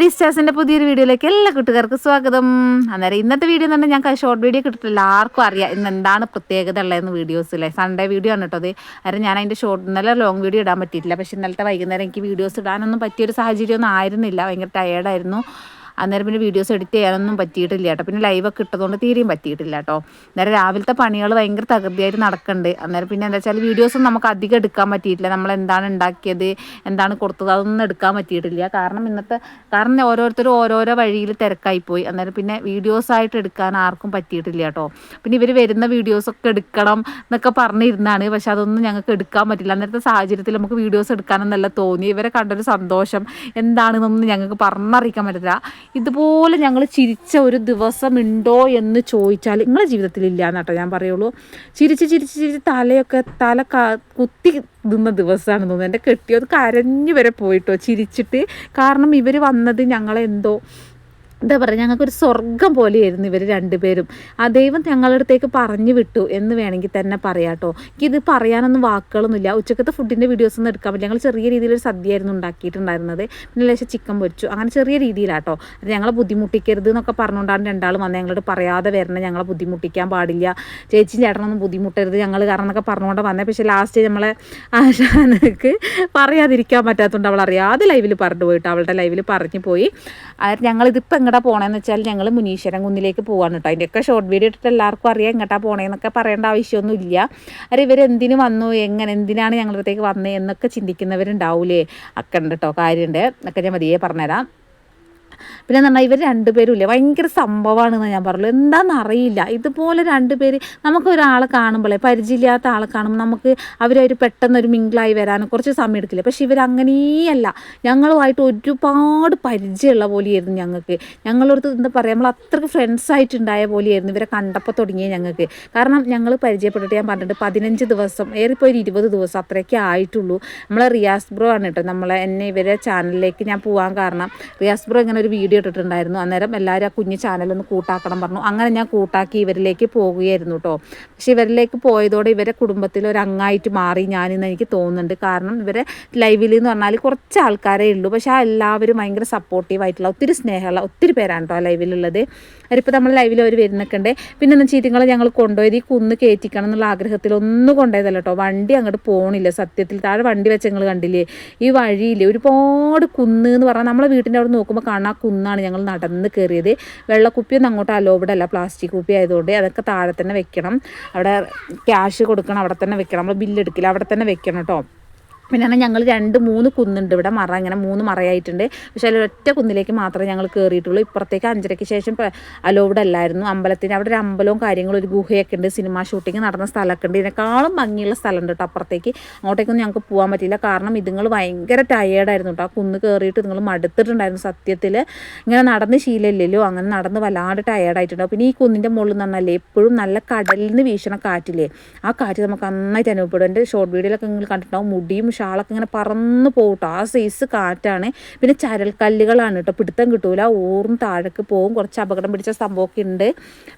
Three സ്റ്റാർസിന്റെ പുതിയൊരു വീഡിയോയിലേക്ക് എല്ലാ കൂട്ടുകാർക്കും സ്വാഗതം. അന്നേരം ഇന്നത്തെ വീഡിയോ എന്ന് പറഞ്ഞാൽ ഞാൻ ഷോർട്ട് വീഡിയോ കിട്ടിയിട്ടില്ല ആർക്കും അറിയാം ഇന്ന് എന്താണ് പ്രത്യേകത ഉള്ളതെന്ന് വീഡിയോസിലെ സൺഡേ വീഡിയോ ആണ് കേട്ടോ അത്. അന്നേരം ഞാൻ അതിന്റെ ഷോർട്ട് ഇന്നലെ ലോങ് വീഡിയോ ഇടാൻ പറ്റിയിട്ടില്ല. പക്ഷേ ഇന്നലത്തെ വൈകുന്നേരം എനിക്ക് വീഡിയോസ് ഇടാനൊന്നും പറ്റിയൊരു സാഹചര്യമൊന്നും ആയിരുന്നില്ല. ഭയങ്കര ടയേർഡായിരുന്നു അന്നേരം പിന്നെ വീഡിയോസ് എഡിറ്റ് ചെയ്യാനൊന്നും പറ്റിയിട്ടില്ല കേട്ടോ. പിന്നെ ലൈവൊക്കെ ഇട്ടതുകൊണ്ട് തീരെയും പറ്റിയിട്ടില്ല കേട്ടോ. അന്നേരം രാവിലത്തെ പണികൾ ഭയങ്കര തകൃതിയായിട്ട് നടക്കുന്നുണ്ട് അന്നേരം പിന്നെ എന്താ വെച്ചാൽ വീഡിയോസും നമുക്ക് അധികം എടുക്കാൻ പറ്റിയിട്ടില്ല. നമ്മൾ എന്താണ് ഉണ്ടാക്കിയത് എന്താണ് കൊടുത്തത് അതൊന്നും എടുക്കാൻ പറ്റിയിട്ടില്ല. കാരണം ഇന്നത്തെ കാരണം ഓരോരുത്തരും ഓരോരോ വഴിയിൽ തിരക്കായിപ്പോയി അന്നേരം പിന്നെ വീഡിയോസായിട്ട് എടുക്കാൻ ആർക്കും പറ്റിയിട്ടില്ല കേട്ടോ. പിന്നെ ഇവർ വരുന്ന വീഡിയോസൊക്കെ എടുക്കണം എന്നൊക്കെ പറഞ്ഞിരുന്നാണ്. പക്ഷെ അതൊന്നും ഞങ്ങൾക്ക് എടുക്കാൻ പറ്റില്ല അന്നേരത്തെ സാഹചര്യത്തിൽ നമുക്ക് വീഡിയോസ് എടുക്കാനെന്നല്ല തോന്നി. ഇവരെ കണ്ടൊരു സന്തോഷം. എന്താണെന്നൊന്നും ഞങ്ങൾക്ക് പറഞ്ഞറിയിക്കാൻ പറ്റില്ല ഇതുപോലെ ഞങ്ങൾ ചിരിച്ച ഒരു ദിവസം ഉണ്ടോ എന്ന് ചോദിച്ചാൽ നിങ്ങളെ ജീവിതത്തിൽ ഇല്ല എന്നാട്ടോ ഞാൻ പറയുള്ളൂ. ചിരിച്ച് ചിരിച്ച് ചിരിച്ച് തലയൊക്കെ തല കുത്തി നിന്ന ദിവസമാണ് തോന്നുന്നത് എന്റെ കെട്ടിയത് കരഞ്ഞു വരെ പോയിട്ടോ ചിരിച്ചിട്ട്. കാരണം ഇവർ വന്നത് ഞങ്ങളെന്തോ എന്താ പറയുക ഞങ്ങൾക്കൊരു സ്വർഗം പോലെയായിരുന്നു ഇവർ രണ്ടുപേരും. ആ ദൈവം ഞങ്ങളുടെ അടുത്തേക്ക് പറഞ്ഞു വിട്ടു എന്ന് വേണമെങ്കിൽ തന്നെ പറയാം കേട്ടോ ഇത് പറയാനൊന്നും വാക്കുകളൊന്നുമില്ല. ഉച്ചക്കത്തെ ഫുഡിന്റെ വീഡിയോസ് ഒന്നും എടുക്കാൻ പറ്റില്ല. ഞങ്ങൾ ചെറിയ രീതിയിലൊരു സദ്യയായിരുന്നു ഉണ്ടാക്കിയിട്ടുണ്ടായിരുന്നത്. പിന്നെ ലേശം ചിക്കൻ പൊരിച്ചു. അങ്ങനെ ചെറിയ രീതിയിലാട്ടോ ഞങ്ങളെ ബുദ്ധിമുട്ടിക്കരുത് എന്നൊക്കെ പറഞ്ഞുകൊണ്ടാണ് രണ്ടാളും വന്ന് ഞങ്ങളോട് പറയാതെ വരണം ഞങ്ങളെ ബുദ്ധിമുട്ടിക്കാൻ പാടില്ല. ചേച്ചി ചേട്ടനൊന്നും ബുദ്ധിമുട്ടരുത്. ഞങ്ങൾ കാരണം എന്നൊക്കെ പറഞ്ഞുകൊണ്ട് വന്നേ. പക്ഷേ ലാസ്റ്റ് നമ്മളെ ആശാനക്ക് പറയാതിരിക്കാൻ പറ്റാത്തതുകൊണ്ട് അവൾ അറിയാതെ ലൈവിൽ പറഞ്ഞു പോയിട്ട് അവളുടെ ലൈവിൽ പറഞ്ഞു പോയി. ഞങ്ങളിതിപ്പോൾ എങ്ങോട്ടാ പോണേന്ന് വെച്ചാൽ ഞങ്ങൾ മുനീശ്വരൻ കുന്നിലേക്ക് പോകാൻ കേട്ടോ അതിന്റെയൊക്കെ ഷോർട്ട് വീഡിയോ ഇട്ടിട്ട് എല്ലാവർക്കും അറിയാം എങ്ങോട്ടാ പോണേന്നൊക്കെ പറയേണ്ട ആവശ്യമൊന്നുമില്ല. അരെ ഇവർ എന്തിനു വന്നു? എങ്ങനെ? എന്തിനാണ് ഞങ്ങളുടെ അടുത്തേക്ക് വന്നത് എന്നൊക്കെ ചിന്തിക്കുന്നവരുണ്ടാവൂലേ? ഒക്കെ ഉണ്ട് കേട്ടോ കാര്യമുണ്ട് എന്നൊക്കെ ഞാൻ മതിയെ പറഞ്ഞുതരാം. പിന്നെ പറഞ്ഞാൽ ഇവർ രണ്ടുപേരും ഇല്ലേ ഭയങ്കര സംഭവമാണെന്ന് ഞാൻ പറഞ്ഞു എന്താണെന്ന് അറിയില്ല. ഇതുപോലെ രണ്ടുപേര് നമുക്ക് ഒരാളെ കാണുമ്പോഴേ പരിചയമില്ലാത്ത ആളെ കാണുമ്പോൾ നമുക്ക് അവരൊരു പെട്ടെന്ന് ഒരു മിങ്കിളായി വരാനും കുറച്ച് സമയം എടുക്കില്ല. പക്ഷേ ഇവർ അങ്ങനെയല്ല. ഞങ്ങളുമായിട്ട് ഒരുപാട് പരിചയമുള്ള പോലെയായിരുന്നു ഞങ്ങൾക്ക്. ഞങ്ങളടുത്ത് എന്താ പറയുക നമ്മൾ അത്രയ്ക്ക് ഫ്രണ്ട്സ് ആയിട്ടുണ്ടായ പോലെയായിരുന്നു ഇവരെ കണ്ടപ്പോൾ തുടങ്ങിയ ഞങ്ങൾക്ക്. കാരണം ഞങ്ങൾ പരിചയപ്പെട്ടിട്ട് ഞാൻ പറഞ്ഞിട്ട് പതിനഞ്ച് ദിവസം ഏറിപ്പോയി ഒരു ഇരുപത് ദിവസം അത്രയൊക്കെ ആയിട്ടുള്ളൂ. നമ്മളെ റിയാസ് ബ്രോ ആണ് കേട്ടോ നമ്മളെ എന്നെ ഇവരെ ചാനലിലേക്ക് ഞാൻ പോകാൻ കാരണം. റിയാസ് ബ്രോ ഇങ്ങനെ ഒരു വീഡിയോ ഇട്ടിട്ടുണ്ടായിരുന്നു. അന്നേരം എല്ലാവരും ആ കുഞ്ഞ് ചാനലൊന്ന് കൂട്ടാക്കണം പറഞ്ഞു. അങ്ങനെ ഞാൻ കൂട്ടാക്കി ഇവരിലേക്ക് പോവുകയായിരുന്നു കേട്ടോ പക്ഷേ ഇവരിലേക്ക് പോയതോടെ ഇവരെ കുടുംബത്തിൽ ഒരു അങ്ങായിട്ട് മാറി ഞാനിന്ന് എനിക്ക് തോന്നുന്നുണ്ട്. കാരണം ഇവരെ ലൈവിൽ എന്ന് പറഞ്ഞാൽ കുറച്ച് ആൾക്കാരേ ഉള്ളൂ. പക്ഷേ ആ എല്ലാവരും ഭയങ്കര സപ്പോർട്ടീവ് ആയിട്ടുള്ള ഒത്തിരി സ്നേഹമുള്ള ഒത്തിരി പേരാണ് കേട്ടോ ലൈവിലുള്ളത് അവരിപ്പോൾ നമ്മൾ ലൈവിൽ അവർ വരുന്നൊക്കെ ഉണ്ട് പിന്നെ എന്ന് ചീറ്റിങ്ങളെ ഞങ്ങൾ കൊണ്ടുപോയത് ഈ കുന്ന് കയറ്റിക്കണം എന്നുള്ള ആഗ്രഹത്തിൽ ഒന്നും കൊണ്ടുപോയതല്ല കേട്ടോ വണ്ടി അങ്ങോട്ട് പോകണില്ല സത്യത്തിൽ താഴെ വണ്ടി വെച്ച് നിങ്ങൾ കണ്ടില്ലേ? ഈ വഴിയിൽ ഒരുപാട് കുന്ന് എന്ന് പറഞ്ഞാൽ നമ്മളെ വീട്ടിന്റെ അവിടെ നോക്കുമ്പോൾ കാണാൻ കുന്നാണ് ഞങ്ങൾ നടന്ന് കയറിയത്. വെള്ളക്കുപ്പിയൊന്നും അങ്ങോട്ട് അലോബഡ് അല്ല. പ്ലാസ്റ്റിക് കുപ്പി ആയതുകൊണ്ട് അതൊക്കെ താഴെ തന്നെ വെക്കണം. അവിടെ ക്യാഷ് കൊടുക്കണം. അവിടെ തന്നെ വെക്കണം. നമ്മൾ ബില്ല് എടുക്കില്ല. അവിടെ തന്നെ വെക്കണം കേട്ടോ പിന്നെ ഞങ്ങൾ രണ്ട് മൂന്ന് കുന്നുണ്ട് ഇവിടെ മറ ഇങ്ങനെ മൂന്ന് മറയായിട്ടുണ്ട്. പക്ഷേ അതിൽ ഒറ്റ കുന്നിലേക്ക് മാത്രമേ ഞങ്ങൾ കയറിയിട്ടുള്ളൂ ഇപ്പുറത്തേക്ക് അഞ്ചരയ്ക്ക് ശേഷം അലോവിടെ അല്ലായിരുന്നു. അമ്പലത്തിന് അവിടെ ഒരു അമ്പലവും കാര്യങ്ങളും ഒരു ഗുഹയൊക്കെ ഉണ്ട്. സിനിമ ഷൂട്ടിംഗ് നടന്ന സ്ഥലമൊക്കെ ഉണ്ട്. ഇതിനേക്കാളും ഭംഗിയുള്ള സ്ഥലമുണ്ട് കേട്ടോ അപ്പുറത്തേക്ക്. അങ്ങോട്ടേക്കൊന്നും ഞങ്ങൾക്ക് പോകാൻ പറ്റില്ല കാരണം ഇതുങ്ങൾ ഭയങ്കര ടയേർഡായിരുന്നു കേട്ടോ. ആ കുന്ന് കയറിയിട്ട് നിങ്ങൾ മടുത്തിട്ടുണ്ടായിരുന്നു സത്യത്തിൽ ഇങ്ങനെ നടന്ന് ശീലമില്ലല്ലോ. അങ്ങനെ നടന്ന് വല്ലാണ്ട് ടയേർഡായിട്ടുണ്ടാവും പിന്നെ ഈ കുന്നിന്റെ മുകളിൽ നിന്ന് പറഞ്ഞാൽ എപ്പോഴും നല്ല കടലിൽ നിന്ന് വീശണ കാറ്റില്ലേ? ആ കാറ്റ് നമുക്ക് നന്നായിട്ട് അനുഭവപ്പെടും. എന്റെ ഷോർട്ട് വീഡിയോയിലൊക്കെ നിങ്ങൾ കണ്ടിട്ടുണ്ടാവും. മുടിയും ഷാളൊക്കെ ഇങ്ങനെ പറന്ന് പോകട്ടോ ആ സൈസ് കാറ്റാണ്. പിന്നെ ചരൽക്കല്ലുകളാണ് കേട്ടോ. പിടുത്തം കിട്ടൂല. ഓറും താഴേക്ക് പോകും കുറച്ച് അപകടം പിടിച്ച സംഭവമൊക്കെ ഉണ്ട്.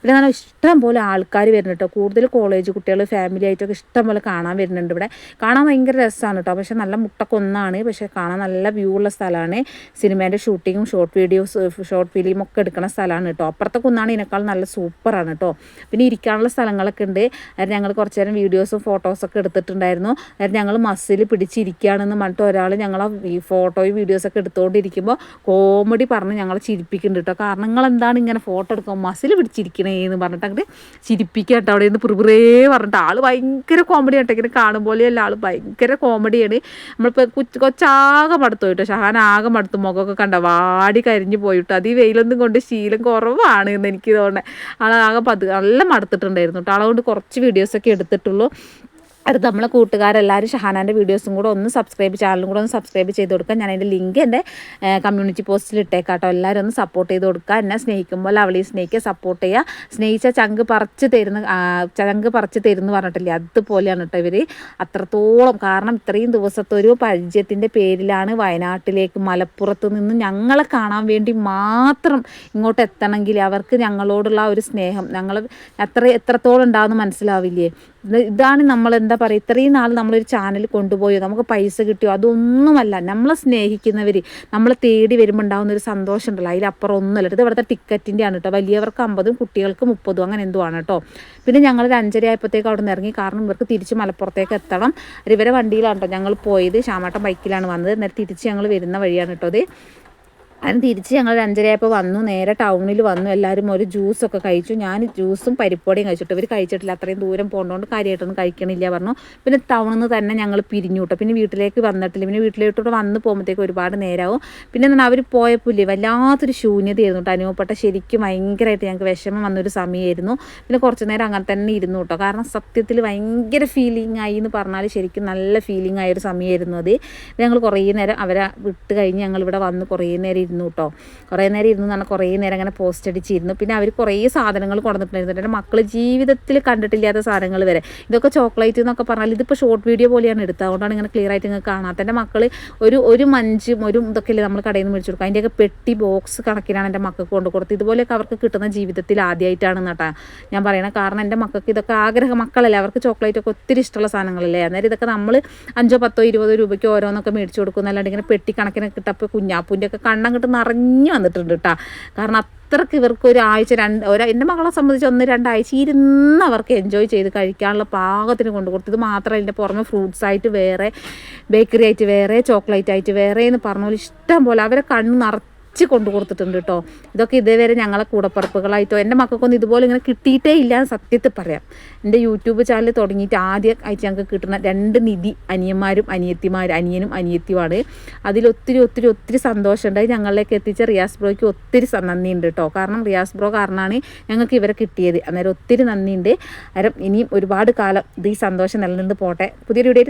പിന്നെ നല്ല ഇഷ്ടം പോലെ ആൾക്കാർ വരുന്നുണ്ട് കേട്ടോ. കൂടുതൽ കോളേജ് കുട്ടികൾ ഫാമിലി ആയിട്ടൊക്കെ ഇഷ്ടം പോലെ കാണാൻ വരുന്നുണ്ട് ഇവിടെ. കാണാൻ ഭയങ്കര രസമാണ് കേട്ടോ. പക്ഷേ നല്ല മുട്ടക്കൊന്നാണ്. പക്ഷേ കാണാൻ നല്ല വ്യൂ ഉള്ള സ്ഥലമാണ്. സിനിമേന്റെ ഷൂട്ടിങ്ങും ഷോർട്ട് വീഡിയോസ് ഷോർട്ട് ഫിലിം ഒക്കെ എടുക്കുന്ന സ്ഥലമാണ് കേട്ടോ. അപ്പുറത്തെ കുന്നാണ് ഇതിനേക്കാൾ നല്ല സൂപ്പറാണ് കേട്ടോ. പിന്നെ ഇരിക്കാനുള്ള സ്ഥലങ്ങളൊക്കെ ഉണ്ട്. അതായത് ഞങ്ങൾ കുറച്ച് നേരം വീഡിയോസും ഫോട്ടോസൊക്കെ എടുത്തിട്ടുണ്ടായിരുന്നു. അതായത് ഞങ്ങൾ മസിൽ പിടിച്ചിരിക്കുകയാണെന്ന് പറഞ്ഞിട്ട് ഒരാൾ ഞങ്ങളെ ഈ ഫോട്ടോയും വീഡിയോസൊക്കെ എടുത്തുകൊണ്ടിരിക്കുമ്പോൾ കോമഡി പറഞ്ഞ് ഞങ്ങളെ ചിരിപ്പിക്കുന്നുണ്ട് കേട്ടോ. കാരണം നിങ്ങൾ എന്താണ് ഇങ്ങനെ ഫോട്ടോ എടുക്കാൻ മസിൽ പിടിച്ചിരിക്കണേ എന്ന് പറഞ്ഞിട്ട് അങ്ങോട്ട് ചിരിപ്പിക്കുക കേട്ടോ അവിടെ നിന്ന് പ്രിപ്രേ പറഞ്ഞിട്ട്. ആൾ ഭയങ്കര കോമഡി ആട്ടോ ഇങ്ങനെ കാണുമ്പോലെയല്ല ആൾ ഭയങ്കര കോമഡിയാണ് നമ്മളിപ്പോൾ കൊച്ചു കൊച്ചാകെ മടുത്തു കേട്ടോ. ഷഹാൻ ആകെ മടുത്തു. മുഖമൊക്കെ കണ്ട? വാടി കരിഞ്ഞു പോയിട്ട് അത് ഈ വെയിലൊന്നും കൊണ്ട് ശീലം കുറവാണ് എന്ന് എനിക്ക് തോന്നുന്നത് ആളാകെ പതു നല്ല മടുത്തിട്ടുണ്ടായിരുന്നു കേട്ടോ. ആളെ കുറച്ച് വീഡിയോസൊക്കെ എടുത്തിട്ടുള്ളൂ. അത് നമ്മളെ കൂട്ടുകാരെല്ലാവരും ഷഹാനാന്റെ വീഡിയോസും കൂടെ ഒന്ന് സബ്സ്ക്രൈബ് ചാനലും കൂടെ ഒന്ന് സബ്സ്ക്രൈബ് ചെയ്ത് കൊടുക്കുക. ഞാൻ അതിന്റെ ലിങ്ക് എന്റെ കമ്മ്യൂണിറ്റി പോസ്റ്റിൽ ഇട്ടേക്കാട്ടോ. എല്ലാവരും ഒന്ന് സപ്പോർട്ട് ചെയ്ത് കൊടുക്കുക. എന്നെ സ്നേഹിക്കുമ്പോൾ അവളെ സ്നേഹിക്കുക സപ്പോർട്ട് ചെയ്യുക. സ്നേഹിച്ച ചങ്ക് പറിച്ച് തരുന്ന ചങ്ക് പറിച്ച് തരുന്നു പറഞ്ഞിട്ടില്ലേ? അതുപോലെയാണ് കേട്ടോ ഇവർ അത്രത്തോളം കാരണം ഇത്രയും ദിവസത്തെ ഒരു പരിചയത്തിന്റെ പേരിലാണ് വയനാട്ടിലേക്ക് മലപ്പുറത്ത് നിന്ന് ഞങ്ങളെ കാണാൻ വേണ്ടി മാത്രം ഇങ്ങോട്ട് എത്തണമെങ്കിൽ അവർക്ക് ഞങ്ങളോടുള്ള ഒരു സ്നേഹം. ഞങ്ങൾ എത്ര എത്രത്തോളം ഉണ്ടാകുമെന്ന് മനസ്സിലാവില്ലേ? ഇതാണ് നമ്മൾ എന്താ പറയുക ഇത്രയും നാൾ നമ്മളൊരു ചാനൽ കൊണ്ടുപോയോ നമുക്ക് പൈസ കിട്ടിയോ അതൊന്നുമല്ല. നമ്മളെ സ്നേഹിക്കുന്നവർ നമ്മളെ തേടി വരുമ്പോൾ ഉണ്ടാകുന്ന ഒരു സന്തോഷം ഉണ്ടല്ലോ അതിലപ്പുറം ഒന്നുമല്ല. ഇത് ഇവിടുത്തെ ടിക്കറ്റിന്റെ ആണ് കേട്ടോ. വലിയവർക്ക് അമ്പതും കുട്ടികൾക്ക് മുപ്പതും അങ്ങനെ എന്തോ ആണ് കേട്ടോ. പിന്നെ ഞങ്ങൾ ഒരു അഞ്ചര ആയപ്പോഴത്തേക്ക് അവിടെ നിന്ന് ഇറങ്ങി കാരണം ഇവർക്ക് തിരിച്ച് മലപ്പുറത്തേക്ക് എത്തണം. ഇവരെ വണ്ടിയിലാണ് കേട്ടോ ഞങ്ങൾ പോയത്. ശ്യാമാട്ടം ബൈക്കിലാണ് വന്നത്. നേരെ തിരിച്ച് ഞങ്ങൾ വരുന്ന വഴിയാണ് കേട്ടോ അത് അതിന് തിരിച്ച് ഞങ്ങൾ രണ്ടരയായപ്പോൾ വന്നു. നേരെ ടൗണിൽ വന്നു. എല്ലാവരും ഒരു ജ്യൂസൊക്കെ കഴിച്ചു. ഞാൻ ജ്യൂസും പരിപ്പൊടിയും കഴിച്ചിട്ട്. ഇവർ കഴിച്ചിട്ടില്ല. അത്രയും ദൂരം പോകേണ്ടതുകൊണ്ട് കാര്യമായിട്ടൊന്നും കഴിക്കണില്ല പറഞ്ഞു. പിന്നെ ടൗണിൽ നിന്ന് തന്നെ ഞങ്ങൾ പിരിഞ്ഞു കേട്ടോ പിന്നെ വീട്ടിലേക്ക് വന്നിട്ടില്ല. പിന്നെ വീട്ടിലോട്ട് വന്ന് പോകുമ്പോഴത്തേക്ക് ഒരുപാട് നേരമാവും പിന്നെ എന്താണ് അവർ പോയപ്പോൾ വല്ലാത്തൊരു ശൂന്യതയായിരുന്നു കേട്ടോ. അനുഭവപ്പെട്ട ശരിക്കും ഭയങ്കരമായിട്ട് ഞങ്ങൾക്ക് വിഷമം വന്നൊരു സമയമായിരുന്നു പിന്നെ കുറച്ച് നേരം അങ്ങനെ തന്നെ ഇരുന്നു കേട്ടോ. കാരണം സത്യത്തിൽ ഭയങ്കര ഫീലിംഗ് ആയി എന്ന് പറഞ്ഞാൽ ശരിക്കും നല്ല ഫീലിംഗ് ആയൊരു സമയമായിരുന്നു അത്. ഞങ്ങൾ കുറേ നേരം അവരെ വിട്ട് കഴിഞ്ഞ് ഞങ്ങൾ ഇവിടെ വന്ന് കുറേ നേരം ഇരുന്നു കേട്ടോ കുറേ നേരം ഇരുന്നു എന്ന് പറഞ്ഞാൽ കുറേ നേരം അങ്ങനെ പോസ്റ്റ് അടിച്ചിരുന്നു. പിന്നെ അവർ കുറേ സാധനങ്ങൾ കൊണ്ടുവന്നിട്ടുണ്ടായിരുന്നു. എന്റെ മക്കൾ ജീവിതത്തിൽ കണ്ടിട്ടില്ലാത്ത സാധനങ്ങൾ വരെ. ഇതൊക്കെ ചോക്ലേറ്റ് എന്നൊക്കെ പറഞ്ഞാൽ ഇതിപ്പോൾ ഷോർട്ട് വീഡിയോ പോലെയാണ് എടുത്തത്. അതുകൊണ്ടാണ് ഇങ്ങനെ ക്ലിയർ ആയിട്ട് നിങ്ങൾക്ക് കാണാത്ത എന്റെ മക്കൾ ഒരു ഒരു മഞ്ചും ഒരു ഇതൊക്കെ നമ്മൾ കടയിൽ നിന്ന് മേടിച്ചു കൊടുക്കുക അതിന്റെയൊക്കെ പെട്ടി ബോക്സ് കണക്കിനാണ് എന്റെ മക്കൾക്ക് കൊണ്ട് കൊടുത്തത്. ഇതുപോലെയൊക്കെ അവർക്ക് കിട്ടുന്ന ജീവിതത്തിൽ ആദ്യമായിട്ടാണ് കേട്ടോ ഞാൻ പറയണത് കാരണം എന്റെ മക്കൾക്ക് ഇതൊക്കെ ആഗ്രഹ മക്കളല്ലേ. അവർക്ക് ചോക്ലേറ്റ് ഒക്കെ ഒത്തിരി ഇഷ്ടമുള്ള സാധനങ്ങളല്ലേ. അന്നേരം ഇതൊക്കെ നമ്മൾ അഞ്ചോ പത്തോ ഇരുപതോ രൂപയ്ക്ക് ഓരോന്നൊക്കെ മേടിച്ചു കൊടുക്കുന്നല്ലാണ്ട് ഇങ്ങനെ പെട്ടി കണക്കിന് കിട്ടപ്പോൾ കുഞ്ഞാപ്പൂന്റെ ഒക്കെ കണ്ണം കിട്ട് നിറഞ്ഞു വന്നിട്ടുണ്ട് കേട്ടോ കാരണം അത്രയ്ക്ക് ഇവർക്ക് ഒരു ആഴ്ച രണ്ട് ഒരു എന്റെ മകളെ സംബന്ധിച്ച് ഒന്ന് രണ്ടാഴ്ച ഇരുന്ന് അവർക്ക് എൻജോയ് ചെയ്ത് കഴിക്കാനുള്ള പാകത്തിന് കൊണ്ട് കൊടുത്തു. ഇത് മാത്രമല്ല ഇതിന്റെ പുറമെ ഫ്രൂട്ട്സ് ആയിട്ട് വേറെ ബേക്കറി ആയിട്ട് വേറെ ചോക്ലേറ്റ് ആയിട്ട് വേറെ എന്ന് പറഞ്ഞ പോലെ ഇഷ്ടം പോലെ അവരെ കണ്ണ് നിറച്ച് കൊണ്ടു കൊടുത്തിട്ടുണ്ട് കേട്ടോ ഇതൊക്കെ ഇതേവരെ ഞങ്ങളെ കൂടപ്പറപ്പുകളായിട്ടോ എന്റെ മക്കൾക്കൊന്നും ഇതുപോലെ ഇങ്ങനെ കിട്ടിയിട്ടേ ഇല്ല എന്ന് സത്യത്തിൽ പറയാം. എന്റെ യൂട്യൂബ് ചാനൽ തുടങ്ങിയിട്ട് ആദ്യം ആയിട്ട് ഞങ്ങൾക്ക് കിട്ടുന്ന രണ്ട് നിധി അനിയന്മാരും അനിയത്തിമാരും അനിയനും അനിയത്തിയുമാണ്. അതിലൊത്തിരി ഒത്തിരി ഒത്തിരി സന്തോഷമുണ്ടായി ഞങ്ങളിലേക്ക് എത്തിച്ച റിയാസ് ബ്രോയ്ക്ക് ഒത്തിരി നന്ദിയുണ്ട് കേട്ടോ കാരണം റിയാസ് ബ്രോ കാരണമാണ് ഞങ്ങൾക്ക് ഇവരെ കിട്ടിയത്. അന്നേരം ഒത്തിരി നന്ദിയുണ്ട്. അന്നേരം ഇനിയും ഒരുപാട് കാലം ഇത് ഈ സന്തോഷം നിലനിന്ന് പോട്ടെ. പുതിയൊരു വീഡിയോ